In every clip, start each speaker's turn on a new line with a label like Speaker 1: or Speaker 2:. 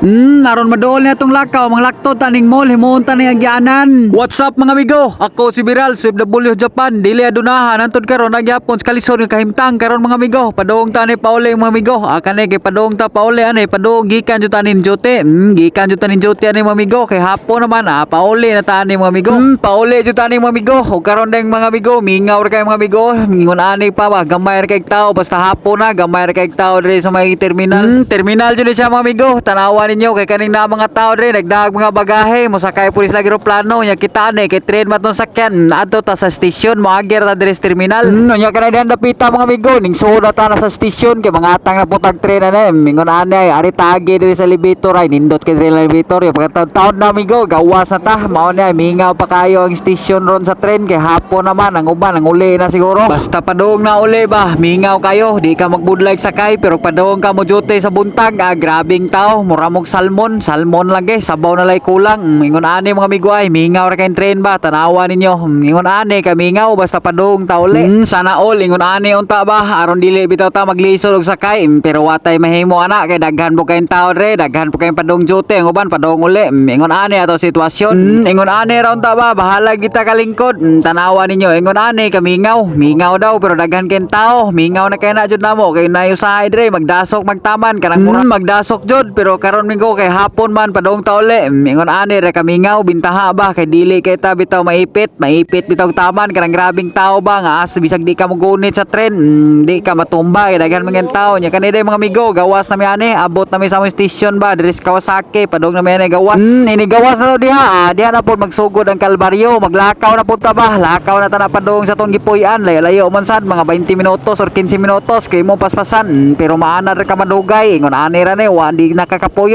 Speaker 1: Hmm, naron madool na itong lakaw, mga lakto taning mall, himuon taning agyanan. What's up mga amigo? Ako si Viral, sa FW Japan, dili adunahan, antod karon agyapon sa kalisod nga kahimtang karon mga amigo. Padong tani pauli mga amigo. Akan kay padong ta pauli ani, padong gikan jud tanin jote. Hmm, gikan jud tanin jote ani mga amigo. Kay hapon naman ah, pauli na tani mga amigo. Hmm, pauli jud tani mga amigo. O karon deng mga amigo, mingaw kay mga amigo. Mingon ani pa ba, gamay kay tao basta hapon na, gamay kay tao diri sa may terminal. Hmm, terminal ni siya mga amigo. Tanawan ninyo kay kaning na mga tao diri nagdag mga bagahe mo sakay pulis lagi plano nya kita ni kay train maton sakyan adto ta sa station mo agir ta diri sa terminal. Hmm, nya kana dihan dapita mga amigo ning suda ta na sa station kay mga atang na putag train na mingon ani ay ari tagi diri sa elevator ay nindot kay diri sa elevator yung pagkataon na amigo gawas na ta mao ni mingaw pa kayo ang station ron sa train kay hapon naman ang uban ang uli na siguro basta padung na uli ba mingaw kayo di ka magbudlag sakay pero padung ka mo jute sa buntag ah, grabing tao mura mong salmon salmon lang eh sabaw na lay kulang. Ingon ani mga amigo ay mingaw ra kay train ba? Tanawa ninyo. Ingon ani ka mingaw basta padung ta uli. Mm, sana all ingon ani unta ba? Aron dili bitaw ta maglisod og sakay. Pero watay mahimo ana kay daghan po kayong tao re daghan po kayong padung jute ang uban padung uli. Ingon ani ato sitwasyon. Mm, ingon ani ra unta ba? Bahala kita kalingkod Mm, tanawa ninyo. Ingon ani ka mingaw. Mingaw daw pero daghan kayong tao. Mingaw na kay na jud namo. Kay nayo sa dre. Magdasok magtaman. Kanang mura magdasok jud. Pero karon minggo kay hapon man padung ta uli Mm, ingon ani ra ka mingaw bintaha ba? Kay dili kay ta bitaw maipit. Maipit bitaw taman. Kanang grabing tao ba? Nga as bisag di ka mogunit sa tren. Mm, di ka matumba. Kay daghan mga tao nya kanina mga amigo gawas na mi ani. Abot na mi sa station ba? Diri sa Kawasaki padung na mi ani gawas. Mm, ini gawas na diha. Ah, diha na po magsugod ang Kalbaryo. Maglakaw na punta ba? Lakaw na ta na padung sa tong gipuy-an. Layo-layo man sad mga 20 minutos or 15 minutos. Kay mo paspasan. Mm, pero maanad ra ka madugay. Ingon ani ra ni wa di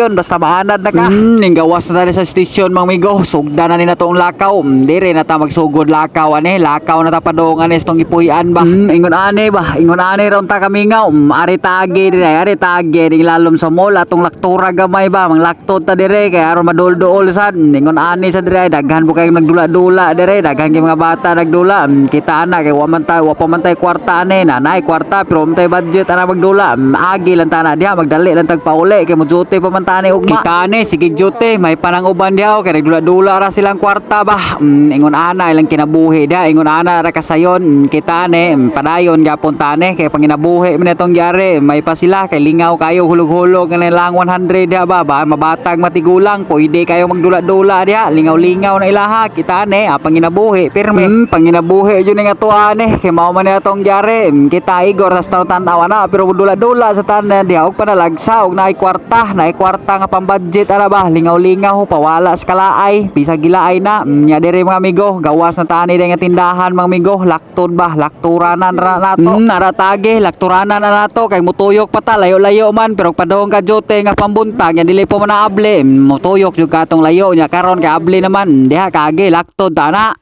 Speaker 1: nakakapuyon basta maanad na ka. Mm, ning gawas na tani sa station mga amigo sugda na ni na tong lakaw. Mm, dire na ta magsugod lakaw ani lakaw na ta padung ani tong gipuy-an ba? Mm, ingon ani ba? Ingon ani ra unta kami nga um, ari tagi dire ari tagi. Ding lalom sa mall atong laktura gamay ba? Mang laktod ta dire kay aron madol-dol sad ingon ani sa dire daghan po kay nagdula-dula dire. Daghan kay mga bata nagdula. Mm, kita ana kay wa man tay wa pa man tay kwarta ani nanay kwarta pero man tay budget ana magdula. Mm, agi lang ta na diha magdali lang tag pauli kay mo pa man tani ugma. Kita ani sige jute. May panang uban diha kay nagdula-dula ra silang kwarta ba? Mm, ingon ana ilang kinabuhi dia ingon ana ra kasayon Mm, kita ani mm, padayon gyapon tani kay panginabuhi man itong gyari. May pa sila kay lingaw kayo hulog-hulog nga lang 100 diha ba? Ba mabatag matigulang pwede kayo magdula-dula diha lingaw-lingaw na ilaha kita ani ah, panginabuhi pirme mm, panginabuhi jud nga tuan eh kay mao man itong gyari. Mm, kita igor taon tanaw na pero dula-dula sa tanan diha og panalagsa og naay kwarta naay kwarta nga pambudget ara ba? Lingaw-lingaw pawala sa kalaay. Bisag gilaay na. Mm, nya diri mga amigo. Gawas na tani nga tindahan mga amigo. Laktod ba? Lakturanan ra nato. Mm, naratage lakturanan na nato. Kay mutuyok pa ta. Layo-layo man. Pero padong ka jote nga pambuntag. Nya dili po man able. Mm, mutuyok jud katong layo nya karon kay able naman. Diha kage laktod ta na